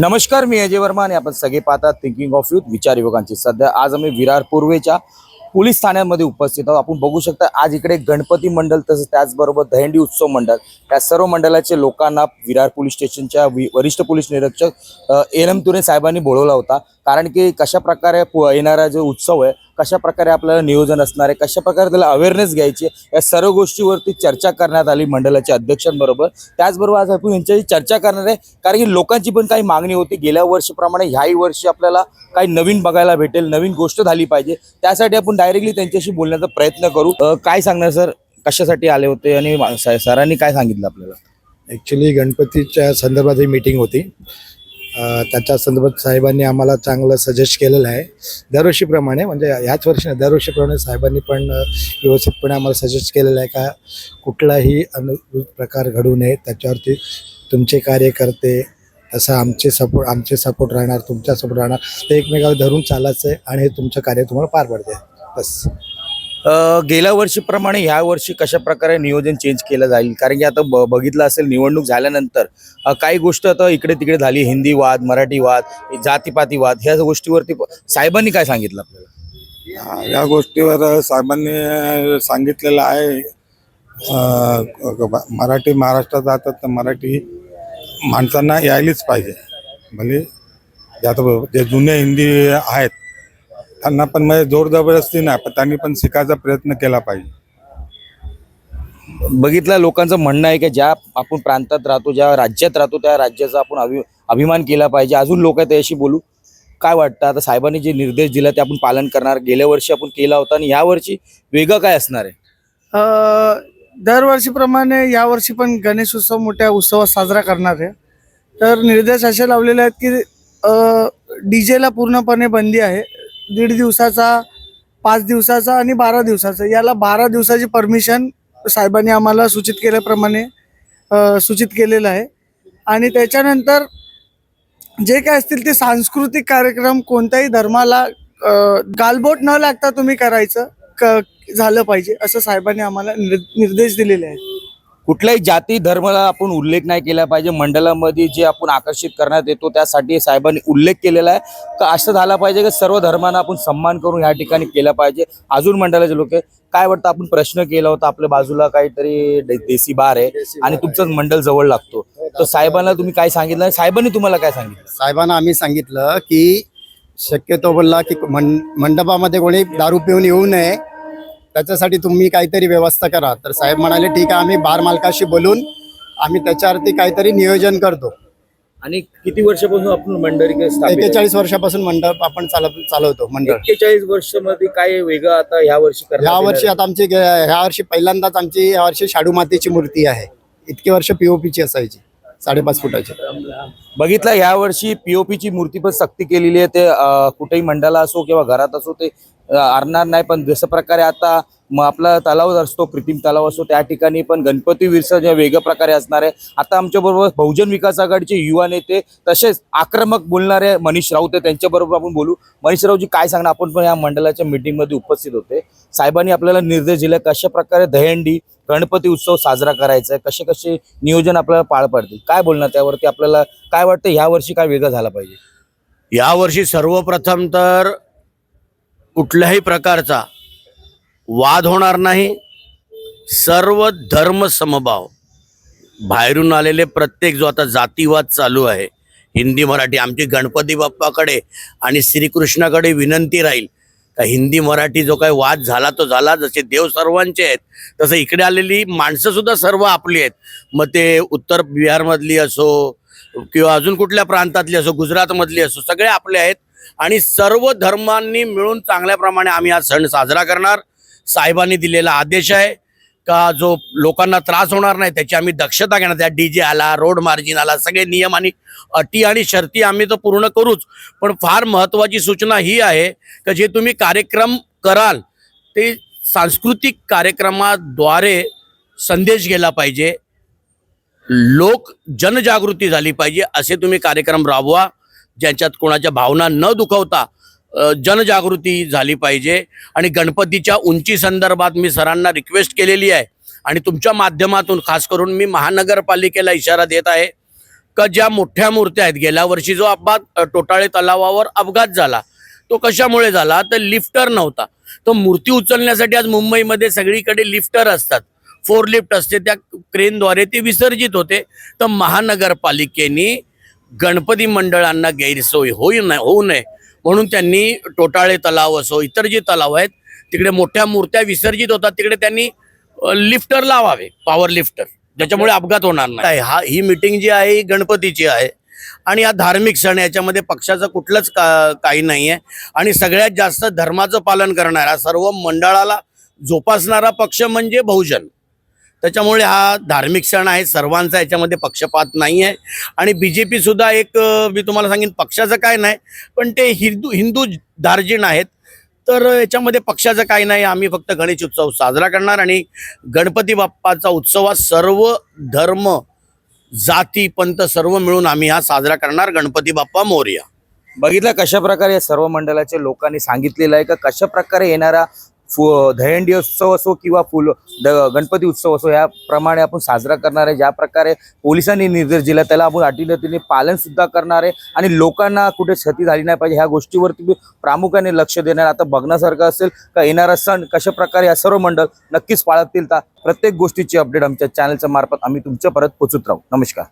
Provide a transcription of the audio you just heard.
नमस्कार मी अजय वर्मा आणि आपण सगळे पाहतात थिंकिंग ऑफ युथ विचार युवकांची. सध्या आज आम्ही विरार पूर्वेच्या पोलीस ठाण्यामध्ये उपस्थित आहोत. आपण बघू शकता आज इकडे गणपती मंडळ तसंच त्याचबरोबर दहंडी उत्सव मंडळ. या सर्व मंडळाचे लोकांना विरार पोलीस स्टेशनच्या वि- वरिष्ठ पोलीस निरीक्षक एन एम तुरे साहेबांनी बोलवला होता. कारण की कशा प्रकारे पु- येणारा जो उत्सव आहे कशा प्रकारे आपल्याला नियोजन असणार आहे कशा प्रकारे त्याला अवेअरनेस घ्यायची या सर्व गोष्टीवरती चर्चा करण्यात आली मंडळाच्या अध्यक्षांबरोबर. त्याचबरोबर आज आपण यांच्याशी चर्चा करणार आहे कारण की लोकांची पण काही मागणी होती गेल्या वर्षीप्रमाणे ह्याही वर्षी आपल्याला काही नवीन बघायला भेटेल नवीन गोष्ट झाली पाहिजे. त्यासाठी आपण डायरेक्टली त्यांच्याशी बोलण्याचा प्रयत्न करू. काय सांगणार सर? कशासाठी आले होते आणि सरांनी काय सांगितलं आपल्याला? ॲक्च्युली गणपतीच्या संदर्भात ही मीटिंग होती. त्याच्या संदर्भात साहेबांनी आम्हाला चांगलं सजेस्ट केलेलं आहे. दरवर्षीप्रमाणे म्हणजे ह्याच वर्षी दरवर्षीप्रमाणे साहेबांनी पण व्यवस्थितपणे आम्हाला सजेस्ट केलेलं आहे का कुठलाही अनु प्रकार घडू नये त्याच्यावरती तुमचे कार्यकर्ते तसं आमचे सपोर्ट आमचे सपोर्ट राहणार तुमचा सपोर्ट राहणार ते एकमेकाला धरून चालायचं आहे आणि हे तुमचं कार्य तुम्हाला पार पडते. बस. गेल्या वर्षीप्रमाणे ह्या वर्षी कशा प्रकारे नियोजन चेंज केलं जाईल? कारण की आता ब- बघितलं असेल निवडणूक झाल्यानंतर काही गोष्ट आता इकडे तिकडे झाली हिंदी वाद मराठी वाद जातीपाती वाद ह्या गोष्टीवरती प- साहेबांनी काय सांगितलं आपल्याला? या गोष्टीवर साहेबांनी सांगितलेलं आहे. मराठी महाराष्ट्रात जातात तर मराठी माणसांना यायलीच पाहिजे. भले जे आता जे जुने हिंदी आहेत त्यांना पण म्हणजे जोर जबरदस्ती नाही पण त्यांनी पण शिकायचा प्रयत्न केला पाहिजे. बघितलं लोकांचं म्हणणं आहे की ज्या आपण प्रांतात राहतो ज्या राज्यात राहतो त्या राज्याचा आपण अभि अभिमान केला पाहिजे. अजून लोक आहेत त्याशी बोलू. काय वाटतं? आता साहेबांनी जे निर्देश दिला ते आपण पालन करणार. गेल्या वर्षी आपण केला होता आणि या वर्षी वेगळं काय असणार आहे? अ, दरवर्षीप्रमाणे यावर्षी पण गणेश उत्सव मोठ्या उत्सवात साजरा करणार आहे. तर निर्देश असे लावलेले आहेत की डी जेला पूर्णपणे बंदी आहे. दीड दिवसाचा पाच दिवसाचा आणि बारा दिवसाचा. याला बारा दिवसाची परमिशन साहेबांनी आम्हाला सूचित केल्याप्रमाणे सूचित केलेलं आहे. आणि त्याच्यानंतर जे काय असतील ते सांस्कृतिक कार्यक्रम कोणत्याही धर्माला गालबोट न लागता तुम्ही करायचं क झालं पाहिजे असं साहेबांनी आम्हाला निर्देश दिलेले आहेत. कुठल्याही जाती धर्माला आपण उल्लेख नाही केला पाहिजे. मंडळामध्ये जे आपण आकर्षित करण्यात येतो त्यासाठी साहेबांनी उल्लेख केलेला आहे. तर असं झालं पाहिजे की सर्व धर्मांना आपण सन्मान करून या ठिकाणी केला पाहिजे. अजून मंडळाचे लोक. काय वाटतं आपण प्रश्न केला होता आपल्या बाजूला काहीतरी देसी बार आहे आणि तुमचं मंडळ जवळ लागतो. तर साहेबांना तुम्ही काय सांगितलं साहेबांनी तुम्हाला काय सांगितलं? साहेबांना आम्ही सांगितलं की शक्यतो बोलला की मंडपामध्ये कोणी दारू पिऊन येऊ नये. त्याच्यासाठी तुम्ही काहीतरी व्यवस्था करा. तर साहेब म्हणाले ठीक आहे आम्ही बार मालकाशी बोलून आम्ही त्याच्यावरती काहीतरी नियोजन करतो. आणि किती वर्षापासून आपण मंडळी? एक्केचाळीस वर्षापासून मंडप आपण चालव चालवतो मंडळ एक्केचाळीस वर्षामध्ये काय वेगळं आता ह्या वर्षी करण्यात ह्या वर्षी आता आमची गे- ह्या वर्षी पहिल्यांदाच आमची ह्या वर्षी शाडू मातीची मूर्ती आहे. इतकी वर्ष पीओपीची असायची. साडेपाच फुटाचे. बघितलं ह्या वर्षी पीओपीची मूर्ती पण सक्ती केलेली आहे. ते कुठेही मंडळाला असो किंवा घरात असो ते आणणार नाही. पण जसं प्रकारे आता मग आपला तलाव असतो कृत्रिम तलाव असतो त्या ठिकाणी पण गणपती विसर्जन वेगळ्या प्रकारे असणार आहे. आता आमच्याबरोबर बहुजन विकास आघाडीचे युवा नेते तसेच आक्रमक बोलणारे मनीष राऊत आहे. त्यांच्याबरोबर आपण बोलू. मनीष राऊतजी काय सांगणार? आपण पण या मंडळाच्या मीटिंगमध्ये उपस्थित होते. साहेबांनी आपल्याला निर्देश दिले कशा प्रकारे दहीहंडी गणपती उत्सव साजरा करायचा आहे कसे कसे नियोजन आपल्याला पाळ पडतील? काय बोलणार त्यावरती आपल्याला काय वाटतं ह्या वर्षी काय वेगळं झालं पाहिजे? यावर्षी सर्वप्रथम तर कुठल्याही प्रकारचा वाद होणार नाही. सर्व धर्म समभाव. बाहेरून आलेले प्रत्येक जो आता जातीवाद चालू आहे हिंदी मराठी आमची गणपती बाप्पाकडे आणि श्रीकृष्णाकडे विनंती राहील हिंदी मराठी जो काही वाद झाला तो झाला. जसे देव सर्वांचे आहेत तसं इकडे आलेली माणसं सुद्धा सर्व आपली आहेत. मग ते उत्तर बिहारमधली असो किंवा अजून कुठल्या प्रांतातली असो गुजरातमधली असो सगळे आपले आहेत. आणि सर्व धर्मांनी मिळून चांगल्या प्रमाणे आम्ही हा सण साजरा करणार. साहेबांनी दिलेला आदेश आहे. का जो लोकांना त्रास होणार नाही त्याची आम्ही दक्षता घेणार त्या डी जे आला रोड मार्जिन आला सगळे नियम आणि अटी आणि शर्ती आम्ही तर पूर्ण करूच. पण फार महत्त्वाची सूचना ही आहे का जे तुम्ही कार्यक्रम कराल ते सांस्कृतिक कार्यक्रमाद्वारे संदेश गेला पाहिजे. लोक जनजागृती झाली पाहिजे असे तुम्ही कार्यक्रम राबवा ज्यांच्यात कोणाच्या भावना न दुखवता जनजागृती झाली पाहिजे. आणि गणपतीच्या उंची संदर्भात मी सरांना रिक्वेस्ट केलेली आहे. आणि तुमच्या माध्यमातून खास करून मी महानगरपालिकेला इशारा देत आहे का ज्या मोठ्या मूर्त्या आहेत गेल्या वर्षी जो अपघात टोटाळे तलावावर अपघात झाला तो कशामुळे झाला? तर लिफ्टर नव्हता. तो मूर्ती उचलण्यासाठी आज मुंबईमध्ये सगळीकडे लिफ्टर असतात. फोर लिफ्ट असते. त्या क्रेनद्वारे ते विसर्जित होते. तर महानगरपालिकेने गणपती मंडळांना गैरसोय होऊ नये होऊ नये. म्हणून त्यांनी टोटाळे तलाव असो इतर जे तलाव आहेत तिकडे मोठ्या मूर्त्या विसर्जित होतात. तिकडे त्यांनी लिफ्टर लावावे पॉवर लिफ्टर ज्याच्यामुळे अपघात होणार नाही. हा ही मिटिंग जी आहे ही गणपतीची आहे. आणि हा धार्मिक सण याच्यामध्ये पक्षाचं कुठलंच का काही नाही आहे आणि सगळ्यात जास्त धर्माचं पालन करणारा सर्व मंडळाला जोपासणारा पक्ष म्हणजे बहुजन. त्याच्यामुळे हा धार्मिक सण आहे सर्वांचा याच्यामध्ये पक्षपात नाही आहे. आणि बी जे पी सुद्धा एक मी तुम्हाला सांगेन पक्षाचं काय नाही पण ते हिंदू हिंदू दार्जिन आहेत. तर याच्यामध्ये पक्षाचं काय नाही आम्ही फक्त गणेश उत्सव साजरा करणार आणि गणपती बाप्पाचा उत्सव हा सर्व धर्म जाती पंत सर्व मिळून आम्ही हा साजरा करणार गणपती बाप्पा मोर्या. बघितलं कशा प्रकारे या सर्व मंडळाच्या लोकांनी सांगितलेलं आहे का? कशा प्रकारे येणारा फु दहंडी उत्सव असो किंवा फुल द गणपती उत्सव असो याप्रमाणे आपण साजरा करणार आहे. ज्या प्रकारे पोलिसांनी निर्देश दिला त्याला आपण अटीनतीने पालन सुद्धा करणार आहे. आणि लोकांना कुठे क्षती झाली नाही पाहिजे ह्या गोष्टीवरती प्रामुख्याने लक्ष देणार आता बघण्यासारखं असेल का येणारा सण कशा प्रकारे या सर्व मंडळ नक्कीच पाळतील? का प्रत्येक गोष्टीची अपडेट आमच्या चॅनलच्या मार्फत आम्ही तुमच्यापर्यंत पोहोचत राहू. नमस्कार.